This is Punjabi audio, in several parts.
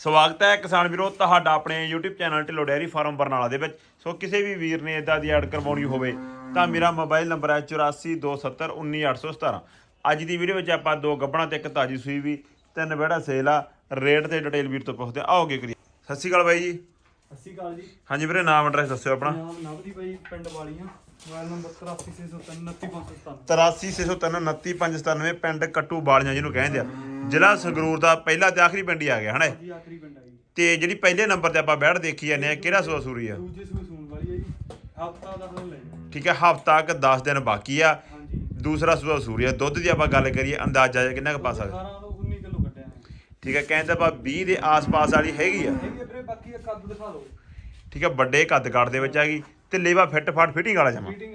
ਸਵਾਗਤ ਹੈ ਕਿਸਾਨ ਵੀਰੋ ਤੁਹਾਡਾ ਆਪਣੇ YouTube channel Dhillon dairy farm Barnala ਦੇ ਵਿੱਚ। ਸੋ ਕਿਸੇ ਵੀ ਵੀਰ ਨੇ ਇਦਾਂ ਦੀ ਐਡ ਕਰਵਾਉਣੀ ਹੋਵੇ ਤਾਂ ਮੇਰਾ ਮੋਬਾਈਲ ਨੰਬਰ ਹੈ 8427191817 ਅੱਜ ਦੀ ਵੀਡੀਓ ਵਿੱਚ ਆਪਾਂ ਦੋ ਗੱਬਣਾ ਤੇ ਇੱਕ ਤਾਜੀ ਸੂਈ ਵੀ ਤਿੰਨ ਬੈੜਾ ਸੇਲ ਆ ਰੇਟ ਤੇ ਡਿਟੇਲ ਵੀਰ ਤੋਂ ਪੁੱਛਦੇ। ਆਓਗੇ ਕਰੀਏ। ਸਤਿ ਸ਼੍ਰੀ ਅਕਾਲ ਬਾਈ ਜੀ। ਸਤਿ ਸ਼੍ਰੀ ਅਕਾਲ ਜੀ। ਹਾਂਜੀ ਵੀਰੇ ਨਾਮ ਐਡਰੈਸ ਦੱਸਿਓ ਆਪਣਾ। ਨਾਮ ਨਵਦੀਪ ਬਾਈ ਪਿੰਡ ਵਾਲੀਆਂ। ਮੋਬਾਈਲ ਨੰਬਰ 8360399597 8360399597 ਪਿੰਡ ਕੱਟੂ ਬਾਲੀਆਂ ਜਿਹਨੂੰ ਕਹਿੰਦੇ ਆ। ਜ਼ਿਲ੍ਹਾ ਸੰਗਰੂਰ ਦਾ ਪਹਿਲਾ ਤੇ ਆਖਰੀ ਪਿੰਡ ਹੀ ਆ ਗਿਆ ਹਨਾ? ਇਹ? ਜੀ ਆਖਰੀ ਪਿੰਡ ਆ ਜੀ। ਤੇ ਜਿਹੜੀ ਪਹਿਲੇ ਨੰਬਰ ਤੇ ਆਪਾਂ ਬੈੜ ਦੇਖੀ ਜਾਂਦੇ ਆ ਕਿਹੜਾ ਸੂਆ ਸੂਰੀ ਆ? ਦੂਜੇ ਸੂਏ ਸੂਣ ਵਾਲੀ ਆ ਜੀ। ਹਫਤਾ ਦਾ ਹਲ ਲੈ ਜੀ ਠੀਕ ਹੈ ਹਫਤਾ ਕ 10 ਦਿਨ ਬਾਕੀ ਆ। ਹਾਂਜੀ। ਦੂਸਰਾ ਸੂਆ ਸੂਰੀ ਆ ਦੁੱਧ ਦੀ ਆਪਾਂ ਗੱਲ ਕਰੀਏ ਅੰਦਾਜ਼ਾ ਜਿਹਾ ਕਿੰਨਾ ਕੁ ਪਾ ਸਕਦੇ? 18 ਤੋਂ 19 ਕਿਲੋ ਕੱਢਿਆ ਹੈ ਠੀਕ ਹੈ ਕਹਿੰਦੇ ਆਪਾਂ 20 ਦੇ ਆਸ-ਪਾਸ ਵਾਲੀ ਹੈਗੀ ਆ। ਹੈਗੀ ਆ ਵੀਰੇ ਬਾਕੀ ਇਹ ਕੱਦ ਦਿਖਾ ਦਿਓ। ਠੀਕ ਹੈ ਵੱਡੇ ਕੱਦ ਕਾਟ ਦੇ ਵਿੱਚ ਹੈਗੀ ਤੇ ਲੇਵਾ ਫਿੱਟ ਫਾਟ ਫਿਟਿੰਗ ਵਾਲਾ ਜਮਾ। ਮੀਟਿੰਗ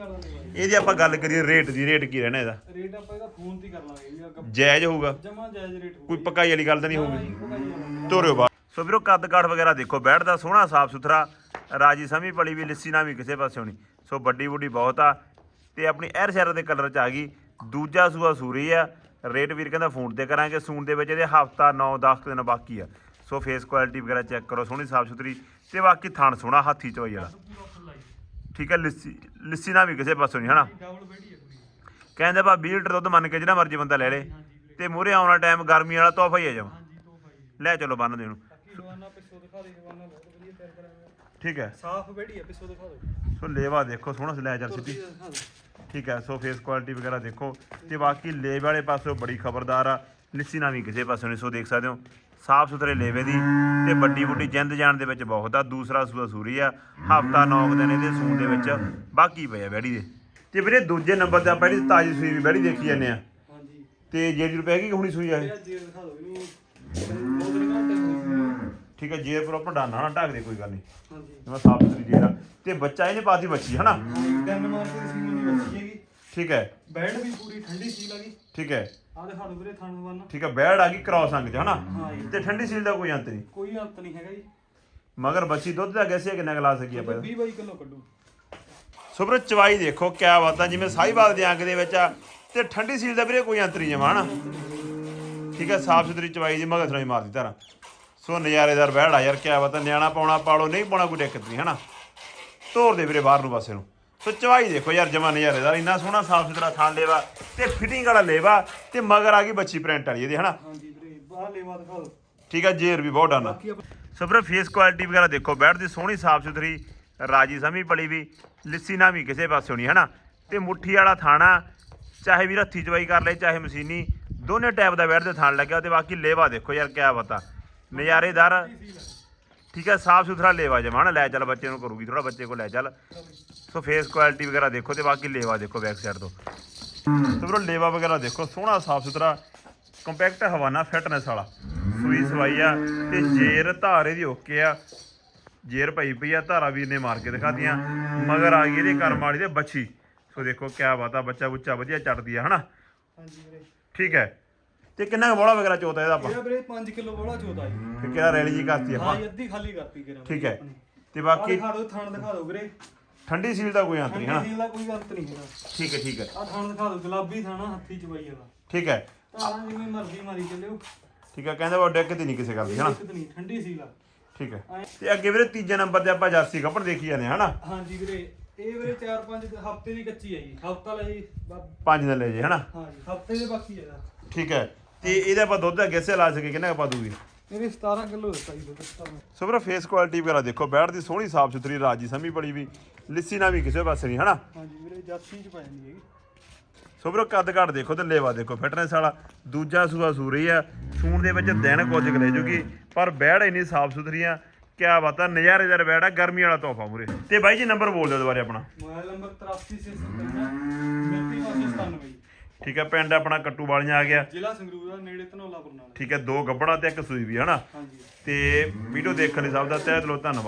ਇਹਦੀ ਆਪਾਂ ਗੱਲ ਕਰੀਏ ਰੇਟ ਦੀ ਰੇਟ ਕੀ ਰਹਿਣਾ ਇਹਦਾ? ਰੇਟ ਆਪਾਂ ਇਹਦਾ ਫੋਨ ਤੇ ਕਰ ਲਾਂਗੇ ਜੀ ਅੱਗੇ ਜਾਇਜ਼ ਹੋਊਗਾ? ਜਮਾ ਜਾਇਜ਼ ਰੇਟ ਹੋਊਗਾ ਕੋਈ ਪਕਾਈ ਵਾਲੀ ਗੱਲ ਤਾਂ ਨਹੀਂ ਹੋਊਗੀ? ਤੋਰਿਓ ਬਾ ਸੋ ਵੀਰੋ ਕੱਦ ਕਾਠ ਵਗੈਰਾ ਦੇਖੋ ਬੈਠ ਦਾ ਸੋਹਣਾ ਸਾਫ਼ ਸੁਥਰਾ ਰਾਜੀ ਸਮੀ ਪਲੀ ਵੀ ਲਿੱਸੀ ਨਾ ਵੀ ਕਿਸੇ ਪਾਸੇ ਨਹੀਂ ਸੋ ਵੱਡੀ ਬੁੱਢੀ ਬਹੁਤ ਆ ਤੇ ਆਪਣੀ ਐਰ ਸ਼ਹਿਰ ਦੇ ਕਲਰ ਚ ਆ ਗਈ। ਦੂਜਾ ਸੂਆ ਸੂਰੀ ਆ। ਰੇਟ ਵੀਰ ਕਹਿੰਦਾ ਫੋਨ ਤੇ ਕਰਾਂਗੇ ਸੂਣ ਦੇ ਵਿੱਚ ਇਹਦੇ ਹਫਤਾ 9-10 ਦਿਨ ਬਾਕੀ ਆ। ਸੋ ਫੇਸ ਕੁਆਲਿਟੀ ਵਗੈਰਾ ਚੈੱਕ ਕਰੋ ਸੋਹਣੀ ਸਾਫ਼ ਸੁਥਰੀ ਤੇ ਬਾਕੀ ਥਣ ਸੋਹਣਾ ਹਾਥੀ ਚੋਈ ਵਾਲਾ। ਠੀਕ ਹੈ ਲਿੱਸੀ ਲਿੱਸੀ ਨਾ ਵੀ ਕਿਸੇ ਪਾਸੋਂ ਨਹੀਂ ਹਨਾ? ਡਬਲ ਬੈਠੀ ਹੈ ਪੂਰੀ ਕਹਿੰਦੇ ਬਾ 20 ਲੀਟਰ ਦੁੱਧ ਮੰਨ ਕੇ ਜਿਹੜਾ ਮਰਜ਼ੀ ਬੰਦਾ ਲੈ ਲੇ ਤੇ ਮੂਰੇ ਆਉਣਾ ਟਾਈਮ ਗਰਮੀ ਵਾਲਾ ਤੋਹਫਾ ਹੀ ਆ ਜਾਵਾ ਹਾਂਜੀ ਲੈ ਚਲੋ ਬੰਨ ਦੇ ਨੂੰ ਬਾਕੀ ਹਵਾਨਾ ਪਿੱਛੋਂ ਦਿਖਾ ਦੇ ਹਵਾਨਾ ਬਹੁਤ ਵਧੀਆ ਤਿਆਰ ਕਰਿਆ ਹੋਇਆ ਠੀਕ ਹੈ। ਸਾਫ਼ ਬੈਠੀ ਹੈ ਪਿੱਛੋਂ ਦਿਖਾ ਦਿਓ। ਸੋ ਲੇਵਾ ਦੇਖੋ ਸੋਹਣਾ ਲੈ ਚੱਲ ਸਿੱਧੀ। ਤੁਰਦੀ ਦਿਖਾ ਦਿਓ। ਠੀਕ ਹੈ ਸੋ ਫੇਸ ਕੁਆਲਿਟੀ ਵਗੈਰਾ ਦੇਖੋ। ਤੇ ਬਾਕੀ ਲੇਵੇ ਵਾਲੇ ਪਾਸੋਂ ਬੜੀ ਖਬਰਦਾਰ ਆ। ਲਿੱਸੀ ਨਾ ਵੀ ਕਿਸੇ ਪਾਸੋਂ ਨਹੀਂ ਸੋ ਦੇਖ ਸਕਦੇ ਹੋ। ਸਾਫ਼ ਸੁਥਰੇ ਲੇਵੇ ਦੀ ਤੇ ਵੱਡੀ ਬੁੱਢੀ ਜਿੰਦ ਜਾਣ ਦੇ ਵਿੱਚ ਬਹੁਤ ਆ ਦੂਸਰਾ ਸੂਆ ਸੂਰੀ ਆ ਹਫਤਾ 9 ਦਿਨ ਇਹਦੇ ਸੂਣ ਦੇ ਵਿੱਚ ਬਾਕੀ ਪਏ ਆ ਬੈੜੀ ਦੇ। ਤੇ ਵੀਰੇ ਦੂਜੇ ਨੰਬਰ ਤੇ ਆਪਾਂ ਜਿਹੜੀ ਤਾਜੀ ਸੂਈ ਵੀ ਬੈੜੀ ਦੇਖੀ ਜਾਂਦੇ ਆ। ਹਾਂਜੀ। ਤੇ ਜਿਹੜੀ ਰੁਪਏ ਕਿ ਹੁਣੀ ਸੂਈ ਆ ਇਹ? ਇਹ ਜੀ ਦਿਖਾ ਦਿਓ ਇਹਨੂੰ। ਦੋ ਦਿਨ ਘੰਟੇ ਹੋਈ ਠੀਕ ਹੈ ਜੇ ਪ੍ਰੋਪਰ ਡਾਨਾ ਨਾ ਢੱਕ ਦੇ ਕੋਈ ਗੱਲ ਨਹੀਂ ਹਾਂਜੀ। ਜਿਵੇਂ ਸਾਫ਼ ਸੁਥਰੀ ਜੇਰ ਤੇ ਬੱਚਾ ਇਹਨੇ ਪਾਤੀ ਬੱਚੀ ਹਨਾ? ਤਿੰਨ ਮਾਰ ਕੇ ਸੀ ਨਹੀਂ ਬੱਚੀ ਠੀਕ ਹੈ। ਬੈਡ ਵੀ ਪੂਰੀ ਠੰਡੀ ਸੀ ਲੱਗੀ ਠੀਕ ਹੈ। ਆਹ ਦਿਖਾ ਦਿਓ ਵੀਰੇ ਥਣ ਵਨ ਠੀਕ ਹੈ ਬੈੜ ਆ ਗਈ ਕ੍ਰਾਸ ਅੰਗ ਚ ਹਨਾ? ਹਾਂ ਜੀ। ਤੇ ਠੰਡੀ ਸੀਲ ਦਾ ਕੋਈ ਅੰਤ ਨਹੀਂ? ਕੋਈ ਅੰਤ ਨਹੀਂ ਹੈਗਾ ਜੀ। ਮਗਰ ਬੱਚੀ ਦੁੱਧ ਦਾ ਗੈਸਿਆ ਕਿੰਨਾ ਗਲਾ ਸਕੀ ਆਪਾਂ 20 22 ਕਿਲੋ ਕੱਢੂ। ਸੁਬਰ ਚਵਾਈ ਦੇਖੋ ਕਿਆ ਬਾਤਾਂ ਜਿਵੇਂ ਸਾਈਵਾਲ ਦੇ ਅੰਗ ਦੇ ਵਿੱਚ ਆ ਤੇ ਠੰਡੀ ਸੀਲ ਦਾ ਵੀਰੇ ਕੋਈ ਅੰਤ ਨਹੀਂ ਜਮਾ ਹਨਾ? ਠੀਕ ਹੈ ਸਾਫ਼ ਸੁਥਰੀ ਚਵਾਈ ਦੀ ਮਗਰ ਥਰਾਈ ਮਾਰਦੀ ਧਾਰਾਂ। ਸੋ ਨਜ਼ਾਰੇਦਾਰ ਬਹਿੜ ਆ ਯਾਰ ਕਿਆ ਬਾਤਾਂ ਨਿਆਣਾ ਪਾਉਣਾ ਪਾਲੋ ਨਹੀਂ ਪਾਉਣਾ ਕੋਈ ਦਿੱਕਤ ਨਹੀਂ ਹਨਾ? ਤੋਰ ਦੇ ਵੀਰੇ ਬਾਹਰ ਨੂੰ ਪਾਸੇ ਨੂੰ। ਸੋ ਚਵਾਈ ਦੇਖੋ ਯਾਰ ਜਮਾ ਨਜ਼ਾਰੇਦਾਰ ਇੰਨਾ ਸੋਹਣਾ ਸਾਫ਼ ਸੁਥਰਾ ਥਾਂ ਲੇਵਾ ਤੇ ਫਿਟਿੰਗ ਵਾਲਾ ਲੇਵਾ ਤੇ ਮਗਰ ਆ ਗਈ ਬੱਚੀ ਪ੍ਰਿੰਟ ਵਾਲੀ ਇਹਦੀ ਹਨਾ? ਹਾਂਜੀ ਵੀਰੇ ਬਾਹਰ ਲੈਵਾ ਦਿਖਾ ਦਿਓ ਠੀਕ ਹੈ ਜੇਰ ਵੀ ਬਹੁਤ ਡਾਨਾ। ਸਬਰ ਫੇਸ ਕੁਆਲਿਟੀ ਵਗੈਰਾ ਦੇਖੋ ਬੈਠ ਦੀ ਸੋਹਣੀ ਸਾਫ਼ ਸੁਥਰੀ ਰਾਜੀ ਸਮੀ ਪਲੀ ਵੀ ਲਿੱਸੀ ਨਾ ਵੀ ਕਿਸੇ ਪਾਸਿਓਂ ਨਹੀਂ ਹਨਾ? ਤੇ ਮੁੱਠੀ ਵਾਲਾ ਥਾਣਾ ਚਾਹੇ ਵੀ ਹੱਥੀ ਚਵਾਈ ਕਰ ਲੈ ਚਾਹੇ ਮਸ਼ੀਨੀ ਦੋਨੇ ਟਾਈਪ ਦਾ ਬੈਠ ਦੇ ਥਾਣ ਲੱਗਿਆ ਤੇ ਬਾਕੀ ਲੇਵਾ ਦੇਖੋ ਯਾਰ ਕਿਆ ਬਤਾ ਨਜ਼ਾਰੇਦਾਰ ਠੀਕ ਹੈ ਸਾਫ਼ ਸੁਥਰਾ ਲੇਵਾ ਜਮਾਨ ਲੈ ਚੱਲ ਬੱਚੇ ਨੂੰ ਕਰੂਗੀ ਥੋੜਾ ਬੱਚੇ ਕੋਲ ਲੈ ਚੱਲ। ਸੋ ਫੇਸ ਕੁਆਲਿਟੀ ਵਗੈਰਾ ਦੇਖੋ ਤੇ ਬਾਕੀ ਲੇਵਾ ਦੇਖੋ ਬੈਕ ਸਾਈਡ ਤੋਂ। ਸੋ ਬਰੋ ਲੇਵਾ ਵਗੈਰਾ ਦੇਖੋ ਸੋਹਣਾ ਸਾਫ਼ ਸੁਥਰਾ ਕੰਪੈਕਟ ਹਵਾਨਾ ਫਿਟਨੈਸ ਵਾਲਾ। ਸੂਈ ਸਵਾਈ ਆ ਤੇ ਜੇਰ ਧਾਰੇ ਦੀ ਓਕੇ ਆ। ਜੇਰ ਪਈ ਪਈ ਆ ਧਾਰਾ ਵੀਰ ਨੇ ਮਾਰ ਕੇ ਦਿਖਾਤੀਆਂ। ਮਗਰ ਆ ਗਈ ਇਹਦੇ ਕਰਮ ਵਾਲੀ ਤੇ ਬੱਚੀ। ਸੋ ਦੇਖੋ ਕਿਆ ਬਾਤ ਆ ਬੱਚਾ ਬੁੱਚਾ ਵਧੀਆ ਚੱਟਦੀ ਆ ਹਨਾ? ਹਾਂਜੀ ਵੀਰੇ। ਠੀਕ ਹੈ। ਤੇ ਕਿੰਨਾ ਕੁ ਬੋਲਾ ਵਗੈਰਾ ਚੋਤਾ ਇਹਦਾ ਆਪਾਂ? ਇਹਦਾ ਵੀਰੇ 5 ਕਿਲੋ ਵਾਲਾ ਚੋਦਾ ਜੀ। ਫਿਰ ਕਿਹੜਾ ਰੈਲੀ ਜੀ ਕਰਤੀ ਹਾਂ ਆਪਾਂ ਜੀ, ਅੱਧੀ ਖਾਲੀ ਕਰਤੀ ਕਿਰਾ ਠੀਕ ਹੈ। ਤੇ ਬਾਕੀ ਦਿਖਾ ਦਿਓ ਥਣ ਦਿਖਾ ਦਿਓ ਵੀਰੇ। ਠੰਡੀ ਸੀਲ ਦਾ ਕੋਈ ਅੰਤ ਨਹੀਂ ਹਨਾ? ਠੰਡੀ ਸੀਲ ਦਾ ਕੋਈ ਅੰਤ ਨਹੀਂ ਹੈਗਾ। ਠੀਕ ਹੈ ਠੀਕ ਹੈ। ਆਹ ਥਣ ਦਿਖਾ ਦਿਓ ਗੁਲਾਬੀ ਥਾਣਾ ਹੱਥੀ ਚਵਾਈ ਵਾਲਾ। ਠੀਕ ਹੈ। ਧਾਰਾਂ ਜਿਵੇਂ ਮਰਜ਼ੀ ਮਾਰੀ ਚੱਲਿਓ। ਠੀਕ ਹੈ ਕਹਿੰਦੇ ਉਹ ਡੈਕ ਤੇ ਨਹੀਂ ਕਿਸੇ ਕਰਦੀ ਹਨਾ? ਦਿੱਕਤ ਨਹੀਂ ਠੰਡੀ ਸੀਲ ਆ। ਠੀਕ ਹੈ। ਤੇ ਅੱਗੇ ਵੀਰੇ ਤੀਜੇ ਨੰਬਰ ਤੇ ਆਪਾਂ ਜਰਸੀ ਕੱਪੜ ਦੇਖੀ ਜਾਂਦੇ ਹਾਂ ਹਨਾ? ਹਾਂਜੀ ਵੀਰੇ ਇਹ ਵੀਰੇ 4-5 ਹਫ਼ਤੇ ਦੀ ਕੱਚੀ ਹੈ ਜੀ। ਹਫਤਾ ਲਈ ਬਾ- ਪੰਜ ਦਿਨ ਲੈ ਜੇ ਹਨਾ? ਹਾਂ ਜੀ ਹਫ਼ਤੇ ਦੇ ਬਾਕੀ ਹੈ ਠੀਕ ਹੈ। ਤੇ ਇਹਦੇ ਆਪਾਂ ਦੁੱਧ ਅੱਗੇ ਸੇ ਲਾ ਸਕੇ ਕਿੰਨਾ ਕੁ ਪਾ ਦੂਗੀ ਮੇਰੇ 17 ਕਿਲੋ ਦਿੱਤਾ ਜੀ ਦੁੱਧ 17 ਸੋ ਵੀਰੇ ਫੇਸ ਕੁਆਲਿਟੀ ਵਗੈਰਾ ਦੇਖੋ ਬੈਠ ਦੀ ਸੋਹਣੀ ਸਾਫ਼ ਸੁਥਰੀ ਰਾਜੀ ਸਮੀ ਬੜੀ ਵੀ ਲਿੱਸੀ ਨਾ ਵੀ ਕਿਸੇ ਪਾਸੇ ਨਹੀਂ ਹਨਾ? ਹਾਂਜੀ ਵੀਰੇ ਜਾਤੀ ਚ ਪੈ ਜਾਂਦੀ ਹੈਗੀ। ਸੋ ਵੀਰੇ ਕੱਦ ਘੱਟ ਦੇਖੋ ਤੇ ਲੇਵਾ ਦੇਖੋ ਫਿਟਨੈਸ ਵਾਲਾ। ਦੂਜਾ ਸੂਆ ਸੂਰੀ ਆ ਸੂਣ ਦੇ ਵਿੱਚ ਦਿਨ ਕੁਝ ਕੁ ਲੈ ਜੂਗੀ ਪਰ ਬੈੜ ਇੰਨੀ ਸਾਫ਼ ਸੁਥਰੀ ਆ ਕਿਆ ਬਾਤਾਂ ਨਜ਼ਾਰੇਦਾਰ ਬੈੜ ਆ ਗਰਮੀ ਵਾਲਾ ਤੋਹਫਾ ਮੂਰੇ। ਤੇ ਬਾਈ ਜੀ ਨੰਬਰ ਬੋਲ ਦਿਓ ਦੁਬਾਰੇ ਆਪਣਾ। ਮੋਬਾਈਲ ਨੰਬਰ 8367 ਜੀ ਠੀਕ ਹੈ ਪਿੰਡ ਆਪਣਾ ਕੱਟੂ ਵਾਲੀਆਂ ਆ ਗਿਆ। ਜ਼ਿਲ੍ਹਾ ਸੰਗਰੂਰ ਦਾ ਨੇੜੇ ਧਨੌਲਾ ਬਰਨਾਲਾ। ਠੀਕ ਹੈ ਦੋ ਗੱਬੜਾ ਤੇ ਇੱਕ ਸੂਈ ਵੀ ਹਨਾ ਹਾਂਜੀ। ਤੇ ਵੀਡੀਓ ਦੇਖਣ ਲਈ ਸਭ ਦਾ ਤਹਿ ਦਿਲੋਂ ਧੰਨਵਾਦ।